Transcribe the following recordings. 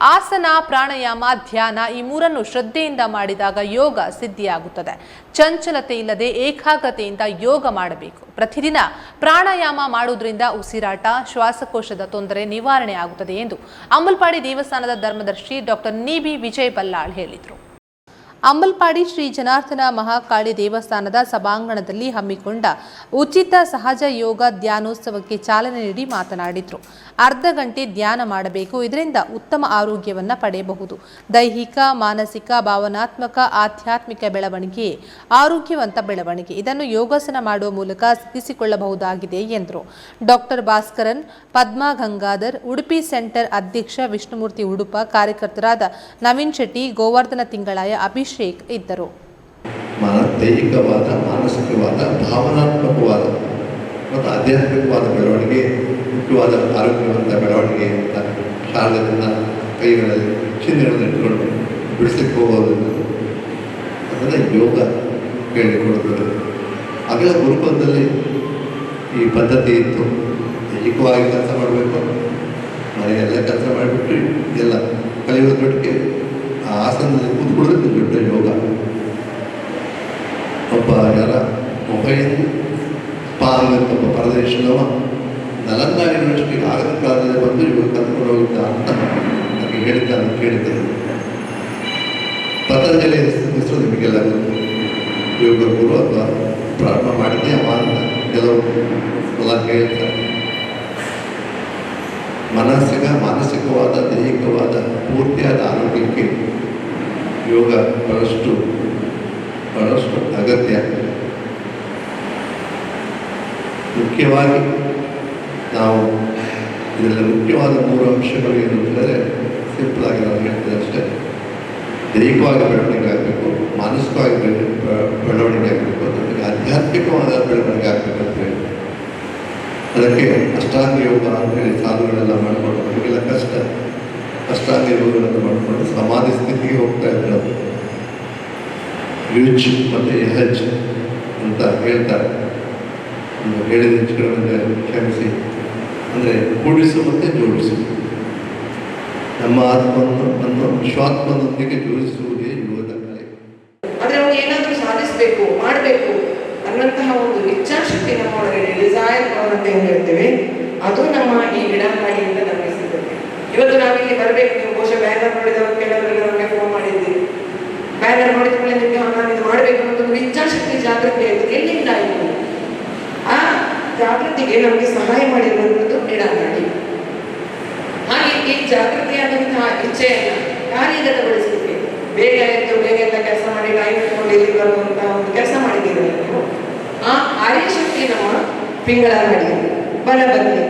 ಆಸನ, ಪ್ರಾಣಾಯಾಮ, ಧ್ಯಾನ ಈ ಮೂರನ್ನು ಶ್ರದ್ಧೆಯಿಂದ ಮಾಡಿದಾಗ ಯೋಗ ಸಿದ್ಧಿಯಾಗುತ್ತದೆ. ಚಂಚಲತೆ ಇಲ್ಲದೆ ಏಕಾಗ್ರತೆಯಿಂದ ಯೋಗ ಮಾಡಬೇಕು. ಪ್ರತಿದಿನ ಪ್ರಾಣಾಯಾಮ ಮಾಡುವುದರಿಂದ ಉಸಿರಾಟ, ಶ್ವಾಸಕೋಶದ ತೊಂದರೆ ನಿವಾರಣೆ ಆಗುತ್ತದೆ ಎಂದು ಅಮಲ್ಪಾಡಿ ದೇವಸ್ಥಾನದ ಧರ್ಮದರ್ಶಿ ಡಾಕ್ಟರ್ ನಿಬಿ ವಿಜಯ್ ಬಲ್ಲಾಳ್ ಹೇಳಿದರು. ಅಂಬಲ್ಪಾಡಿ ಶ್ರೀ ಜನಾರ್ದನ ಮಹಾಕಾಳಿ ದೇವಸ್ಥಾನದ ಸಭಾಂಗಣದಲ್ಲಿ ಹಮ್ಮಿಕೊಂಡ ಉಚಿತ ಸಹಜ ಯೋಗ ಧ್ಯಾನೋತ್ಸವಕ್ಕೆ ಚಾಲನೆ ನೀಡಿ ಮಾತನಾಡಿದರು. ಅರ್ಧ ಗಂಟೆ ಧ್ಯಾನ ಮಾಡಬೇಕು. ಇದರಿಂದ ಉತ್ತಮ ಆರೋಗ್ಯವನ್ನು ಪಡೆಯಬಹುದು. ದೈಹಿಕ, ಮಾನಸಿಕ, ಭಾವನಾತ್ಮಕ, ಆಧ್ಯಾತ್ಮಿಕ ಬೆಳವಣಿಗೆ, ಆರೋಗ್ಯವಂತ ಬೆಳವಣಿಗೆ. ಇದನ್ನು ಯೋಗಾಸನ ಮಾಡುವ ಮೂಲಕ ಸಿದ್ಧಿಸಿಕೊಳ್ಳಬಹುದಾಗಿದೆ ಎಂದರು. ಡಾಕ್ಟರ್ ಭಾಸ್ಕರನ್, ಪದ್ಮಾ ಗಂಗಾಧರ್, ಉಡುಪಿ ಸೆಂಟರ್ ಅಧ್ಯಕ್ಷ ವಿಷ್ಣುಮೂರ್ತಿ ಉಡುಪ, ಕಾರ್ಯಕರ್ತರಾದ ನವೀನ್ ಶೆಟ್ಟಿ, ಗೋವರ್ಧನ ತಿಂಗಳಾಯ ಅಭಿಷೇಕ್ ಇದ್ದರು. ಮಾನ ದೈಹಿಕವಾದ, ಮಾನಸಿಕವಾದ, ಭಾವನಾತ್ಮಕವಾದ ಮತ್ತು ಆಧ್ಯಾತ್ಮಿಕವಾದ ಬೆಳವಣಿಗೆ, ಮುಖ್ಯವಾದ ಆರೋಗ್ಯವಂತ ಬೆಳವಣಿಗೆ ಅಂತ ಶಾರದಿಂದ ಕೈಗಳಲ್ಲಿ ಚಿಹ್ನೆಗಳನ್ನು ಇಟ್ಕೊಂಡು ಬಿಡಿಸಕ್ಕೆ ಹೋಗೋದನ್ನು ಅದನ್ನು ಯೋಗ ಹೇಳಿಕೊಡೋದು. ಅಗಲ ಗುರುಕುಲದಲ್ಲಿ ಈ ಪದ್ಧತಿ ಇತ್ತು. ದೈಹಿಕವಾಗಿ ಕೆಲಸ ಮಾಡಬೇಕು, ಮನೆಯೆಲ್ಲ ಕೆಲಸ ಮಾಡಿಬಿಟ್ಟು ಎಲ್ಲ ಕಲಿಯೋದೊಟ್ಟಿಗೆ ಆಸನದಲ್ಲಿ ಕೂತ್ಕೊಳ್ಳೋದು ದೊಡ್ಡ ಯೋಗ. ಒಬ್ಬ ಯಾರ? ಮೊಬೈಲ್ ಪಾಂಗ್ ಒಬ್ಬ ಪರದೇಶದವ. ನಲಂದ ಯೂನಿವರ್ಸಿಟಿಗೆ ಆಗದ ಕಾಲದಲ್ಲಿ ಬಂದು ಇವರು ಕರ್ಕೊಂಡು ಹೋಗಿದ್ದ ಅಂತ ನನಗೆ ಹೇಳಿದ್ದಾನೆ ಕೇಳಿದ್ದರು ಪತಂಜಲಿ ಹೆಸರು ನಿಮಗೆಲ್ಲ ಯೋಗ ಗುರು ಅಥವಾ ಪ್ರಾರಂಭ ಮಾಡಿದ್ದೆ ಅವ ಅಂತ ಕೆಲವು ಎಲ್ಲ ಹೇಳ್ತಾರೆ ಮನಸ್ಸಿಗ ಮಾನಸಿಕವಾದ, ದೈಹಿಕವಾದ, ಪೂರ್ತಿಯಾದ ಆರೋಗ್ಯಕ್ಕೆ ಯೋಗ ಬಹಳಷ್ಟು ಬಹಳಷ್ಟು ಅಗತ್ಯ. ಮುಖ್ಯವಾಗಿ ನಾವು ಇದರಲ್ಲಿ ಮುಖ್ಯವಾದ ಮೂರು ಅಂಶಗಳು ಏನು ಅಂದರೆ ಸಿಂಪಲ್ ಆಗಿ ನಾನು ಹೇಳ್ತೇನೆ ಅಷ್ಟೇ. ದೈಹಿಕವಾಗಿ ಬೆಳವಣಿಗೆ ಆಗಬೇಕು, ಮಾನಸಿಕವಾಗಿ ಬೆಳ- ಬೆಳವಣಿಗೆ ಆಗಬೇಕು ಜೊತೆಗೆ ಆಧ್ಯಾತ್ಮಿಕವಾದ ಬೆಳವಣಿಗೆ ಆಗಬೇಕು ಅಂತ ಅದಕ್ಕೆ ಅಷ್ಟಾಂಗ ಯೋಗ ಅಂತ ಹೇಳಿ ಸಾಧುಗಳೆಲ್ಲ ಮಾಡಿಕೊಂಡು ಅವರಿಗೆಲ್ಲ ಕಷ್ಟ. ಅಷ್ಟಾಂಗ ಯೋಗಗಳನ್ನು ಮಾಡಿಕೊಂಡು ಸಮಾಧಿ ಸ್ಥಿತಿಗೆ ಹೋಗ್ತಾ ಇದ್ರು ಯುಜ್ ಮತ್ತು ಎಹಜ್ ಅಂತ ಹೇಳ್ತಾರೆ. ಹೇಳಿದ ಕಡಿಮೆ ಕ್ಷಮಿಸಿ. ಅಂದರೆ ಕೂಡಿಸು ಮತ್ತು ಜೋಡಿಸು. ನಮ್ಮ ಆತ್ಮವನ್ನು, ನಮ್ಮ ವಿಶ್ವಾತ್ಮನೊಂದಿಗೆ ಜೋಡಿಸುವುದೇ ಯೋಗದ ಕಲೆ. ಏನಾದರೂ ಸಾಧಿಸಬೇಕು, ಮಾಡಬೇಕು. ನಮ್ಮ ಒಳಗಡೆ ಡಿಸೈರ್ ಪವರ್ ಅಂತ ಏನ್ ಹೇಳ್ತೇವೆ. ಅದು ನಮ್ಮ ಈ ಗಿಡಮೂಲಿಕೆಯಿಂದ ನಮಗೆ ಸಿಗುತ್ತೆ. ಇವತ್ತು ನಾವಿಲ್ಲಿ ಬರಬೇಕು, ನೀವು ಬಹುಶಃ ಬ್ಯಾನರ್ ನೋಡಿದವರು ಕೆಲವರೆಲ್ಲ ನಮಗೆ ಫೋನ್ ಮಾಡಿದ್ದೀರಿ ಬ್ಯಾನರ್ ನೋಡಿದ ಮೇಲೆ ನಿಮಗೆ ನಾನು ಇದು ಮಾಡಬೇಕು ಅಂತ ಒಂದು ಇಚ್ಛಾಶಕ್ತಿ ಜಾಗೃತಿ ಆಯಿತು. ಎಲ್ಲಿಂದ ಆಯಿತು? ಆ ಜಾಗೃತಿಗೆ ನಮಗೆ ಸಹಾಯ ಮಾಡಿರುವಂಥದ್ದು ಗಿಡನಾಡಿ ಹಾಗೆ ಈ ಜಾಗೃತಿಯಾದಂತಹ ಇಚ್ಛೆಯನ್ನು ಕಾರ್ಯಗತಗೊಳಿಸಲಿಕ್ಕೆ ಬೇಗ ಎದ್ದು, ಬೇಗ ಎಲ್ಲ ಕೆಲಸ ಮಾಡಿ ಟೈಮ್ ಇಟ್ಕೊಂಡು ಇಲ್ಲಿ ಬರುವಂತಹ ಒಂದು ಕೆಲಸ ಮಾಡಿದ್ದೀರಿ ನೀವು ಆರ್ಯಶಕ್ತಿ ನಮ್ಮ ಪಿಂಗಳ ಅಂಗಡಿ ಬಲಬದಿ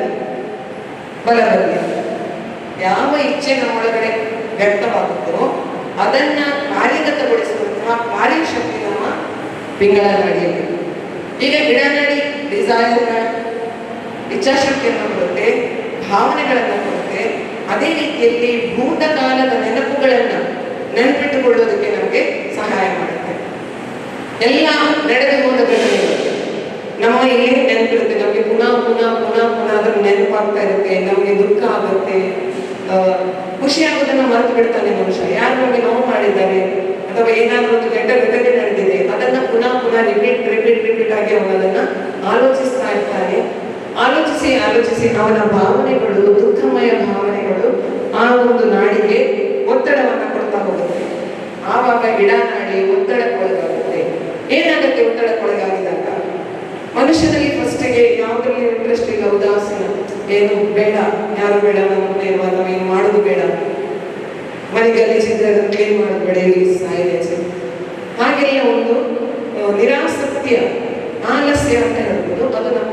ಬಲಬದಿ ಯಾವ ಇಚ್ಛೆ ನಮ್ಮೊಳಗಡೆ ವ್ಯಕ್ತವಾಗುತ್ತೋ ಅದನ್ನ ಕಾರ್ಯಗತಗೊಳಿಸುವಂತಹ ಕಾರ್ಯಶಕ್ತಿ ನಮ್ಮ ಪಿಂಗಳ ಅಂಗಡಿಯಲ್ಲಿ ಈಗ ಗಿಡ ನಡಿ ಡಿಸೈನ್ ಇಚ್ಛಾಶಕ್ತಿಯನ್ನು ಕೊಡುತ್ತೆ, ಭಾವನೆಗಳನ್ನು ಕೊಡುತ್ತೆ, ಅದೇ ರೀತಿಯಲ್ಲಿ ಭೂತಕಾಲದ ನೆನಪುಗಳನ್ನ ನೆನಪಿಟ್ಟುಕೊಳ್ಳೋದಕ್ಕೆ ನಮಗೆ ಸಹಾಯ ಮಾಡುತ್ತೆ. ಎಲ್ಲ ನಡೆದು ಹೋದ ನಮ್ಮ ಇಲ್ಲಿ ನೆನಪಿರುತ್ತೆ? ನಮಗೆ ಪುನಃ ಪುನಃ ಪುನಃ ಪುನಃ ಅದ್ರ ನೆನಪಾಗ್ತಾ ಇರುತ್ತೆ, ನಮಗೆ ದುಃಖ ಆಗುತ್ತೆ. ಖುಷಿ ಆಗೋದನ್ನ ಮರೆತು ಬಿಡ್ತಾನೆ ಮನುಷ್ಯ. ಯಾರು ನಮಗೆ ನೋವು ಮಾಡಿದ್ದಾರೆ? ಅಥವಾ ಏನಾದ್ರು ಒಂದು ಕೆಟ್ಟ ಘಟನೆ ನಡೆದಿದೆ, ಅದನ್ನ ಪುನಃ ಪುನಃ ರಿಪೀಟ್ ರಿಪೀಟ್ ರಿಪೀಟ್ ಆಗಿ ಅವನದನ್ನ ಆಲೋಚಿಸ್ತಾ ಇರ್ತಾನೆ ಆಲೋಚಿಸಿ ಆಲೋಚಿಸಿ ಅವನ ಭಾವನೆಗಳು, ದುಃಖಮಯ ಭಾವನೆಗಳು ಆ ಒಂದು ನಾಡಿಗೆ ಒತ್ತಡವನ್ನ ಕೊಡ್ತಾ ಹೋಗುತ್ತೆ. ಆವಾಗ ಗಿಡ ನಾಡಿ ಒತ್ತಡಕ್ಕೊಳಗಾಗುತ್ತೆ. ಏನಾಗುತ್ತೆ ಒತ್ತಡಕ್ಕೊಳಗಾಗಿದಾಗ ಮನುಷ್ಯನಲ್ಲಿ ಫಸ್ಟಿಗೆ ಯಾವುದ್ರಲ್ಲಿ ಇಂಟ್ರೆಸ್ಟ್ ಇಲ್ಲ ಉದಾಸೀನ. ಏನು ಬೇಡ, ಯಾರು ಬೇಡ ನಮ್ಮ ನಾವೇನು ಮಾಡೋದು ಬೇಡ. ಮನೆ ಗಲೀಜಿದ್ರೆ ಅದನ್ನು ಕ್ಲೀನ್ ಮಾಡೋದು ಬೇಡ, ಇಲ್ಲಿ ಸಾಯಿಲೆ ಹಾಗೆಲ್ಲ ಒಂದು ನಿರಾಸಕ್ತಿಯ, ಆಲಸ್ಯ ಅಂತ ಹೇಳ್ಬೋದು. ಅದು ನಮ್ಮ